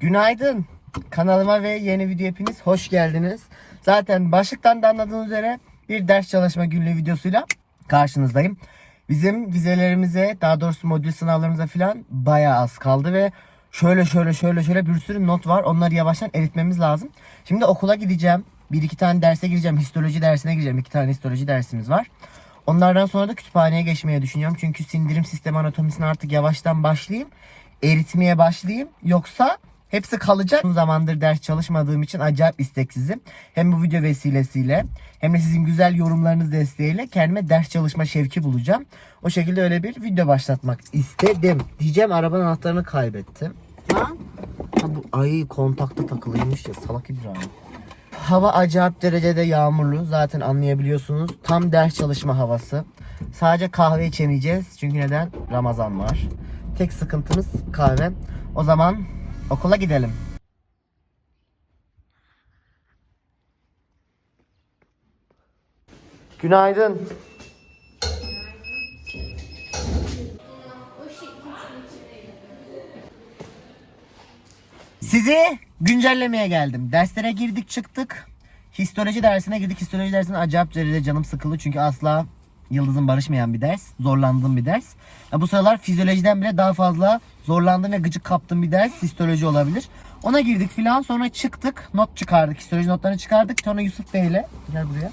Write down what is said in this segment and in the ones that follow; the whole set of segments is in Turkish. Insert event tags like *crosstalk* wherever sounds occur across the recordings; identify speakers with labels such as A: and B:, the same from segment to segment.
A: Günaydın. Kanalıma ve yeni video hepiniz hoş geldiniz. Zaten başlıktan da anladığınız üzere bir ders çalışma günlüğü videosuyla karşınızdayım. Bizim vizelerimize daha doğrusu modül sınavlarımıza falan bayağı az kaldı ve şöyle şöyle şöyle şöyle bir sürü not var. Onları yavaştan eritmemiz lazım. Şimdi okula gideceğim. Bir iki tane derse gireceğim. Histoloji dersine gireceğim. İki tane histoloji dersimiz var. Onlardan sonra da kütüphaneye geçmeyi düşünüyorum. Çünkü sindirim sistemi anatomisine artık yavaştan başlayayım. Eritmeye başlayayım. Yoksa hepsi kalacak. Uzun zamandır ders çalışmadığım için acayip isteksizim. Hem bu video vesilesiyle hem de sizin güzel yorumlarınız desteğiyle kendime ders çalışma şevki bulacağım. O şekilde öyle bir video başlatmak istedim. Diyeceğim arabanın anahtarını kaybettim. Ha? Ha bu ay kontakta takılıymış ya salak İbrahim. Hava acayip derecede yağmurlu. Zaten anlayabiliyorsunuz. Tam ders çalışma havası. Sadece kahve içemeyeceğiz. Çünkü neden? Ramazan var. Tek sıkıntımız kahve. O zaman okula gidelim. Günaydın. Sizi güncellemeye geldim. Derslere girdik çıktık. Histoloji dersine girdik. Histoloji dersine acayip derecede canım sıkıldı. Çünkü asla yıldızın barışmayan bir ders. Zorlandığım bir ders. Ya bu sıralar fizyolojiden bile daha fazla zorlandığım ve gıcık kaptığım bir ders histoloji olabilir. Ona girdik filan sonra çıktık. Not çıkardık. Histoloji notlarını çıkardık. Sonra Yusuf Bey ile gel buraya.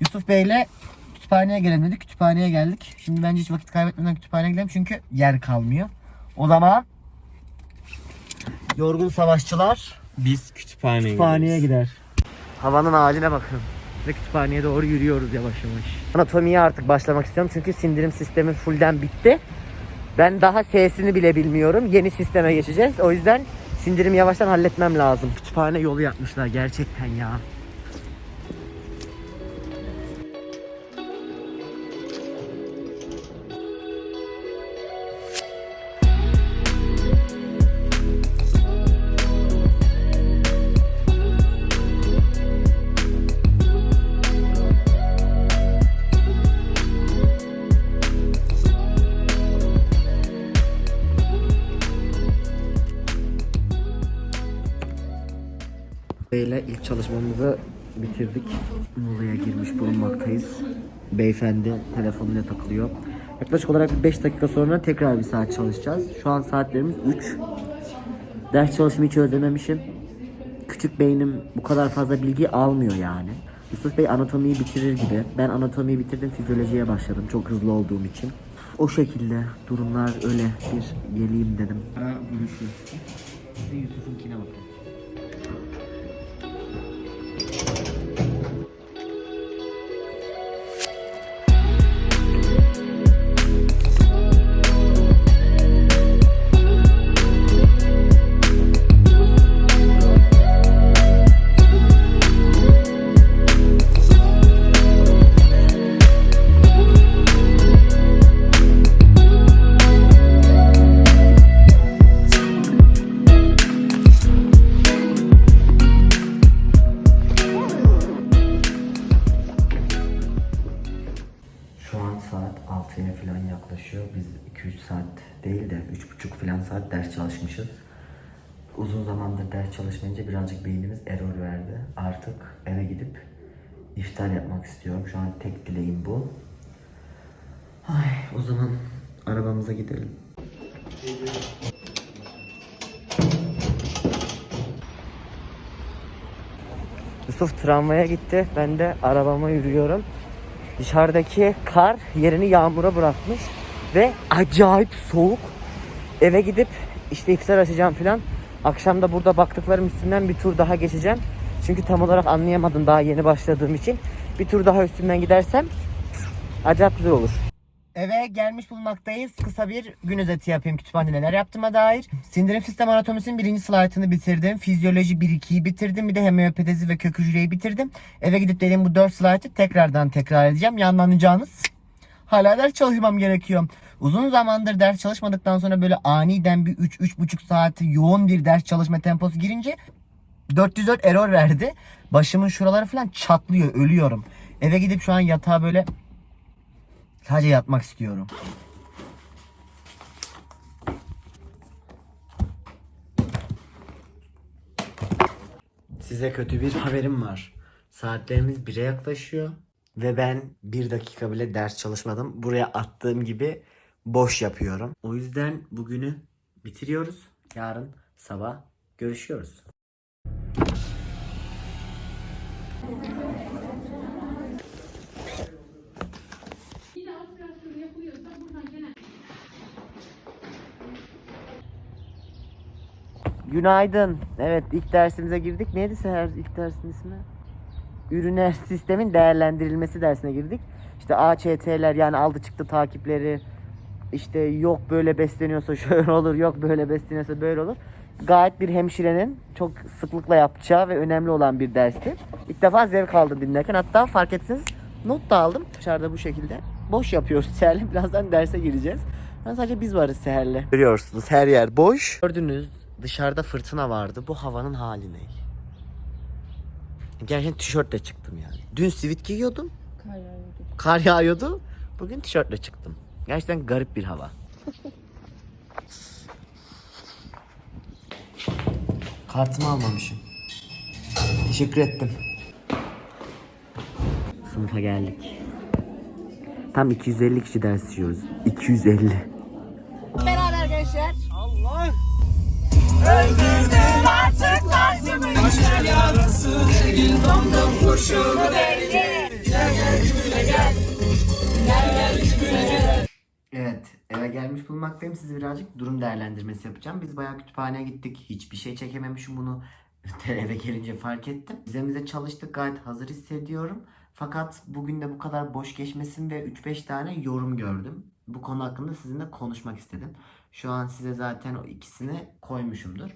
A: Yusuf Bey ile kütüphaneye gelelim dedik. Kütüphaneye geldik. Şimdi bence hiç vakit kaybetmeden kütüphaneye gidelim çünkü yer kalmıyor. O zaman yorgun savaşçılar
B: Biz kütüphaneye,
A: kütüphaneye gider. Havanın haline bakın. Ve kütüphaneye doğru yürüyoruz yavaş yavaş. Anatomiye artık başlamak istiyorum çünkü sindirim sistemi fullden bitti. Ben daha S'sini bile bilmiyorum. Yeni sisteme geçeceğiz. O yüzden sindirim yavaştan halletmem lazım. Kütüphane yolu yapmışlar gerçekten ya. Çalışmamızı bitirdik. Molaya girmiş bulunmaktayız. Beyefendi telefonuyla takılıyor. Yaklaşık olarak 5 dakika sonra tekrar bir saat çalışacağız. Şu an saatlerimiz 3. Ders çalışımı hiç özlememişim. Küçük beynim bu kadar fazla bilgi almıyor yani. Yusuf Bey anatomiyi bitirir gibi. Ben anatomiyi bitirdim, fizyolojiye başladım çok hızlı olduğum için. O şekilde durumlar öyle bir geleyim dedim. Yusuf'unkine bakın. Yaklaşıyor. Biz 2-3 saat değil de 3,5 falan saat ders çalışmışız. Uzun zamandır ders çalışmayınca birazcık beynimiz error verdi. Artık eve gidip iftar yapmak istiyorum. Şu an tek dileğim bu. Ay, o zaman arabamıza gidelim. Yusuf tramvaya gitti. Ben de arabama yürüyorum. Dışarıdaki kar yerini yağmura bırakmış ve acayip soğuk. Eve gidip işte iftar açacağım filan. Akşam da burada baktıklarım üstünden bir tur daha geçeceğim. Çünkü tam olarak anlayamadım daha yeni başladığım için. Bir tur daha üstünden gidersem acayip güzel olur. Eve gelmiş bulunmaktayız. Kısa bir gün özeti yapayım kütüphanede neler yaptığıma dair. Sindirim sistem anatomisinin birinci slaytını bitirdim. Fizyoloji 1-2'yi bitirdim. Bir de homeopatezi ve kök hücreyi bitirdim. Eve gidip dediğim bu 4 slaytı tekrardan tekrar edeceğim. Yanlanacağınız hala ders çalışmam gerekiyor. Uzun zamandır ders çalışmadıktan sonra böyle aniden bir 3-3,5 saati yoğun bir ders çalışma temposu girince 404 error verdi. Başımın şuraları falan çatlıyor, ölüyorum. Eve gidip şu an yatağa böyle sadece yatmak istiyorum. Size kötü bir haberim var. Saatlerimiz 1'e yaklaşıyor. Ve ben bir dakika bile ders çalışmadım. Buraya attığım gibi boş yapıyorum. O yüzden bugünü bitiriyoruz. Yarın sabah görüşüyoruz. Günaydın. Evet ilk dersimize girdik. Neydi Seher ilk dersin ismi? Ürüner sistemin değerlendirilmesi dersine girdik. İşte AÇT'ler yani aldı çıktı takipleri. İşte yok böyle besleniyorsa şöyle olur, yok böyle besleniyorsa böyle olur. Gayet bir hemşirenin çok sıklıkla yapacağı ve önemli olan bir dersti. İlk defa zevk aldım dinlerken. Hatta fark etseniz not da aldım. Dışarıda bu şekilde. Boş yapıyoruz Seher'le. *laughs* Birazdan derse gireceğiz. Ben sadece biz varız Seher'le. Görüyorsunuz her yer boş. Gördünüz dışarıda fırtına vardı. Bu havanın hali ne? Gerçekten tişörtle çıktım yani. Dün sivit giyiyordum.
C: Kar yağıyordu.
A: Kar yağıyordu. Bugün tişörtle çıktım. Gerçekten garip bir hava. *laughs* Kartımı almamışım. Teşekkür ettim. Sınıfa geldik. Tam 250 kişi ders işiyoruz. 250. Beraber gençler. Evet, eve gelmiş bulunmaktayım. Size birazcık durum değerlendirmesi yapacağım. Biz bayağı kütüphaneye gittik. Hiçbir şey çekememişim bunu. *laughs* eve gelince fark ettim. Vizemize çalıştık. Gayet hazır hissediyorum. Fakat bugün de bu kadar boş geçmesin ve 3-5 tane yorum gördüm. Bu konu hakkında sizinle konuşmak istedim. Şu an size zaten o ikisini koymuşumdur.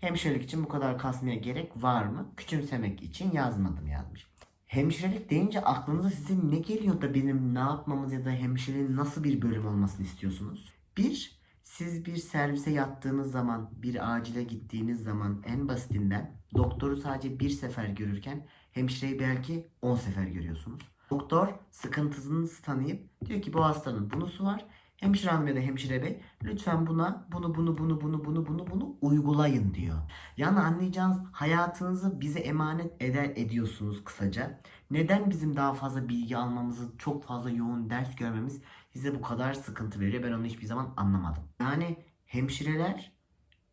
A: Hemşirelik için bu kadar kasmaya gerek var mı? Küçümsemek için yazmadım yazmış. Hemşirelik deyince aklınıza sizin ne geliyor da benim ne yapmamız ya da hemşirenin nasıl bir bölüm olmasını istiyorsunuz? Bir, siz bir servise yattığınız zaman, bir acile gittiğiniz zaman en basitinden doktoru sadece bir sefer görürken hemşireyi belki 10 sefer görüyorsunuz. Doktor sıkıntınızı tanıyıp diyor ki bu hastanın bunusu var. Hemşire hanım ya da hemşire bey lütfen buna bunu bunu bunu bunu bunu bunu bunu uygulayın diyor. Yani anlayacağınız hayatınızı bize emanet eder ediyorsunuz kısaca. Neden bizim daha fazla bilgi almamızı, çok fazla yoğun ders görmemiz size bu kadar sıkıntı veriyor? Ben onu hiçbir zaman anlamadım. Yani hemşireler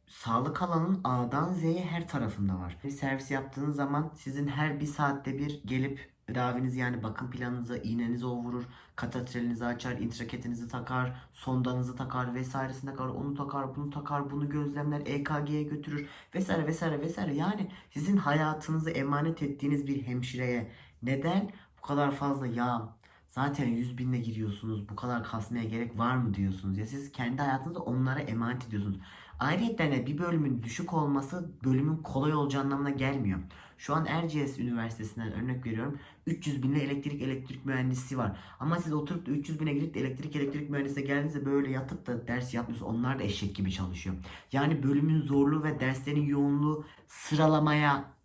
A: sağlık alanının A'dan Z'ye her tarafında var. Bir servis yaptığınız zaman sizin her bir saatte bir gelip tedaviniz yani bakım planınıza iğnenizi o vurur, kateterinizi açar, intraketinizi takar, sondanızı takar vesairesini takar, onu takar, bunu takar, bunu gözlemler, EKG'ye götürür vesaire vesaire vesaire. Yani sizin hayatınızı emanet ettiğiniz bir hemşireye neden bu kadar fazla ya zaten 100 binle giriyorsunuz bu kadar kasmaya gerek var mı diyorsunuz ya siz kendi hayatınızı onlara emanet ediyorsunuz. Ayrıca bir bölümün düşük olması bölümün kolay olacağı anlamına gelmiyor. Şu an Erciyes Üniversitesi'nden örnek veriyorum. 300 binle elektrik elektrik mühendisi var. Ama siz oturup da 300 bine girip de elektrik elektrik mühendisine geldiğinizde böyle yatıp da ders yapmıyorsunuz. Onlar da eşek gibi çalışıyor. Yani bölümün zorluğu ve derslerin yoğunluğu sıralamaya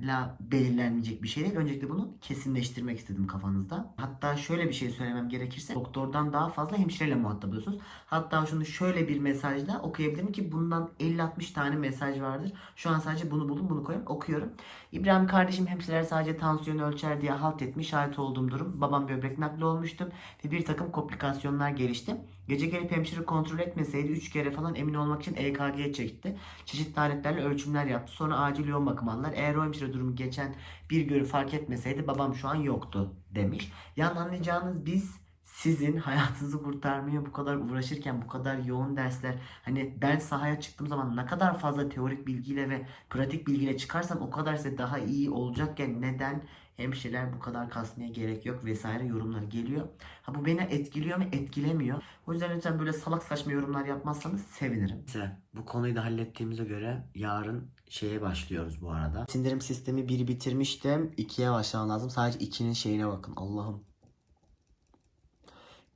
A: la belirlenmeyecek bir şey değil. Öncelikle bunu kesinleştirmek istedim kafanızda. Hatta şöyle bir şey söylemem gerekirse doktordan daha fazla hemşireyle muhatap oluyorsunuz. Hatta şunu şöyle bir mesajla okuyabilirim ki bundan 50-60 tane mesaj vardır. Şu an sadece bunu buldum bunu koyuyorum okuyorum. İbrahim kardeşim hemşireler sadece tansiyonu ölçer diye halt etmiş şahit olduğum durum. Babam böbrek nakli olmuştum ve bir takım komplikasyonlar gelişti. Gece gelip hemşire kontrol etmeseydi 3 kere falan emin olmak için EKG çekti. Çeşitli aletlerle ölçümler yaptı. Sonra acil yoğun bakım aldılar. Eğer o hemşire durumu geçen bir görü fark etmeseydi babam şu an yoktu demiş. Yani anlayacağınız biz sizin hayatınızı kurtarmaya bu kadar uğraşırken bu kadar yoğun dersler hani ben sahaya çıktığım zaman ne kadar fazla teorik bilgiyle ve pratik bilgiyle çıkarsam o kadar size daha iyi olacakken neden hemşireler bu kadar kasmaya gerek yok vesaire yorumlar geliyor. Ha bu beni etkiliyor mu? Etkilemiyor. O yüzden lütfen böyle salak saçma yorumlar yapmazsanız sevinirim. Neyse bu konuyu da hallettiğimize göre yarın şeye başlıyoruz bu arada. Sindirim sistemi 1 bitirmiştim. 2'ye başlamam lazım. Sadece 2'nin şeyine bakın. Allah'ım.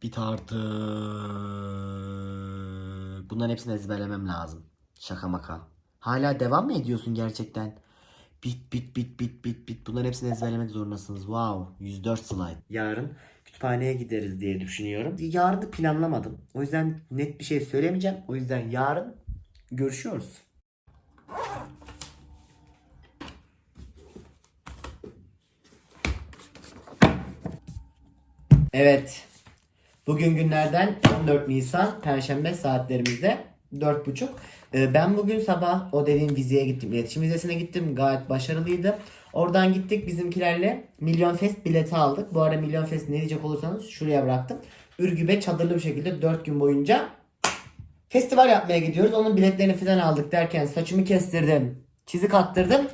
A: Bit artık. Bunların hepsini ezberlemem lazım. Şaka maka. Hala devam mı ediyorsun gerçekten? Bit bit bit bit bit bit. Bunların hepsini ezberlemek zorundasınız. Wow. 104 slide. Yarın kütüphaneye gideriz diye düşünüyorum. Yarını planlamadım. O yüzden net bir şey söylemeyeceğim. O yüzden yarın görüşüyoruz. Evet. Bugün günlerden 14 Nisan Perşembe saatlerimizde 4.30. Ee, ben bugün sabah o dediğim vizeye gittim. İletişim vizesine gittim. Gayet başarılıydı. Oradan gittik bizimkilerle Milyon Fest bileti aldık. Bu arada Milyon Fest ne diyecek olursanız şuraya bıraktım. Ürgüp'e çadırlı bir şekilde 4 gün boyunca festival yapmaya gidiyoruz. Onun biletlerini falan aldık derken saçımı kestirdim. Çizik attırdım.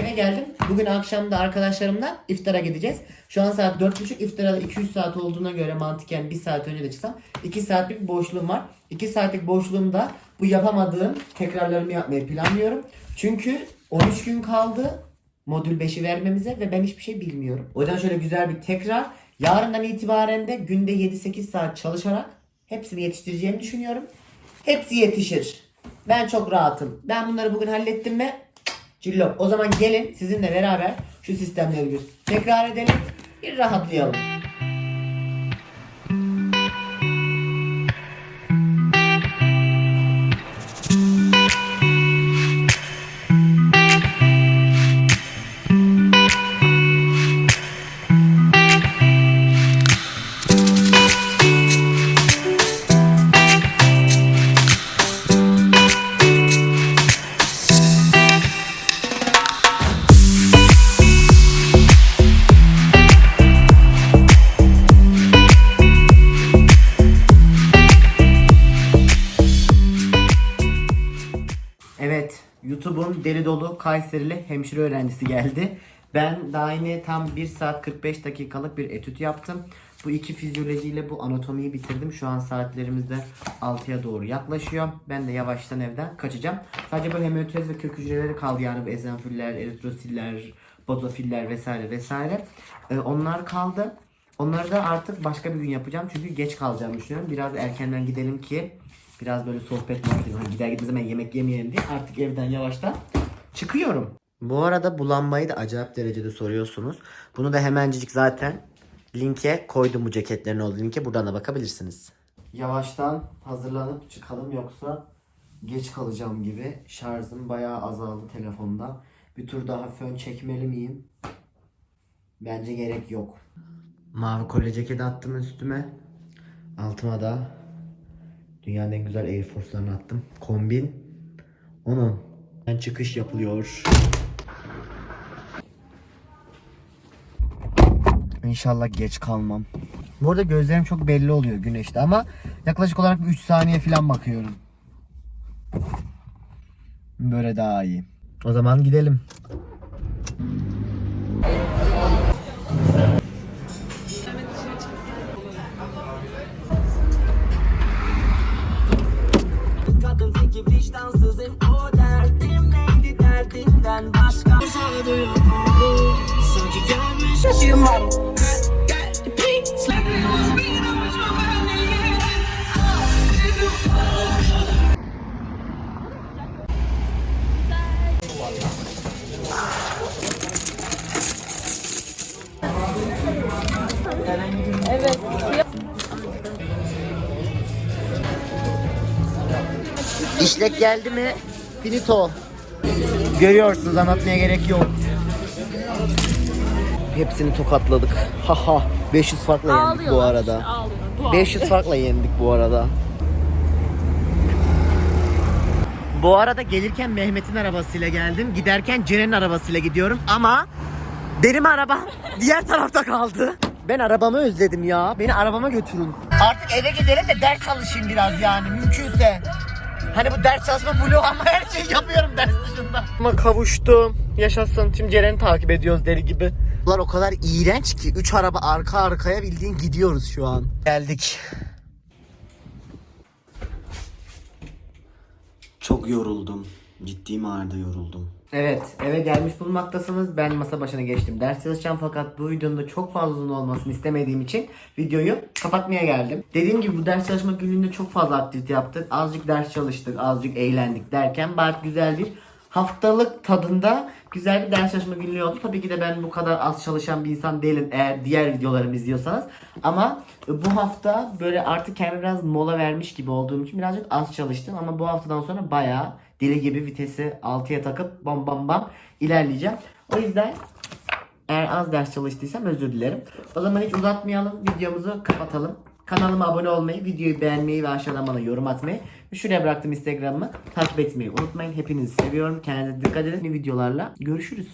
A: Eve geldim. Bugün akşam da arkadaşlarımla iftara gideceğiz. Şu an saat 4.30 iftara da 200 saat olduğuna göre mantıken 1 saat önce de çıksam 2 saatlik bir boşluğum var. 2 saatlik boşluğumda bu yapamadığım tekrarlarımı yapmayı planlıyorum. Çünkü 13 gün kaldı modül 5'i vermemize ve ben hiçbir şey bilmiyorum. O yüzden şöyle güzel bir tekrar. Yarından itibaren de günde 7-8 saat çalışarak hepsini yetiştireceğimi düşünüyorum. Hepsi yetişir. Ben çok rahatım. Ben bunları bugün hallettim mi? Cillop. O zaman gelin sizinle beraber şu sistemleri bir tekrar edelim. Bir rahatlayalım. Deli dolu Kayserili hemşire öğrencisi geldi. Ben daha yine tam 1 saat 45 dakikalık bir etüt yaptım. Bu iki fizyolojiyle bu anatomiyi bitirdim. Şu an saatlerimizde 6'ya doğru yaklaşıyor. Ben de yavaştan evden kaçacağım. Sadece bu hemiotrez ve kök hücreleri kaldı yani bu ezenfüller, eritrosiller, bazofiller vesaire vesaire. Ee, onlar kaldı. Onları da artık başka bir gün yapacağım çünkü geç kalacağımı düşünüyorum. Biraz erkenden gidelim ki biraz böyle sohbet muhabbet hani gider gitmez hemen yemek yemeyelim diye artık evden yavaştan Çıkıyorum. Bu arada bulanmayı da acayip derecede soruyorsunuz. Bunu da hemencik zaten linke koydum bu ceketlerin olduğu linke. Buradan da bakabilirsiniz. Yavaştan hazırlanıp çıkalım yoksa geç kalacağım gibi. Şarjım bayağı azaldı telefonda. Bir tur daha fön çekmeli miyim? Bence gerek yok. Mavi kolye ceketi attım üstüme. Altıma da dünyanın en güzel Air Force'larını attım. Kombin 10-10 çıkış yapılıyor. İnşallah geç kalmam. Bu arada gözlerim çok belli oluyor güneşte ama yaklaşık olarak 3 saniye falan bakıyorum. Böyle daha iyi. O zaman gidelim.
C: Kadın teki vicdansızım o var
A: İşlek geldi mi? Finito. Görüyorsunuz anlatmaya gerek yok. Hepsini tokatladık. Haha. 500 farkla yendik bu arada. 500 farkla yendik bu arada. Bu arada gelirken Mehmet'in arabasıyla geldim. Giderken Ceren'in arabasıyla gidiyorum ama benim arabam diğer tarafta kaldı. Ben arabamı özledim ya. Beni arabama götürün. Artık eve gidelim de ders çalışayım biraz yani mümkünse. Hani bu ders çalışma vlogu ama her şeyi yapıyorum ders dışında. Ama kavuştum. Yaşasın. Tüm Ceren'i takip ediyoruz deli gibi. Bunlar o kadar iğrenç ki. Üç araba arka arkaya bildiğin gidiyoruz şu an. Geldik. Çok yoruldum. Ciddi manada yoruldum. Evet eve gelmiş bulunmaktasınız. Ben masa başına geçtim. Ders çalışacağım fakat bu videonun da çok fazla uzun olmasını istemediğim için videoyu kapatmaya geldim. Dediğim gibi bu ders çalışma günlüğünde çok fazla aktivite yaptık. Azıcık ders çalıştık, azıcık eğlendik derken bari güzel bir haftalık tadında güzel bir ders çalışma günlüğü oldu. Tabii ki de ben bu kadar az çalışan bir insan değilim eğer diğer videolarımı izliyorsanız. Ama bu hafta böyle artık kendime biraz mola vermiş gibi olduğum için birazcık az çalıştım. Ama bu haftadan sonra bayağı deli gibi vitesi 6'ya takıp bam bam bam ilerleyeceğim. O yüzden Eğer az ders çalıştıysam özür dilerim. O zaman hiç uzatmayalım. Videomuzu kapatalım. Kanalıma abone olmayı, videoyu beğenmeyi ve aşağıdan bana yorum atmayı ve şuraya bıraktığım Instagram'ı takip etmeyi unutmayın. Hepinizi seviyorum. Kendinize dikkat edin. Videolarla görüşürüz.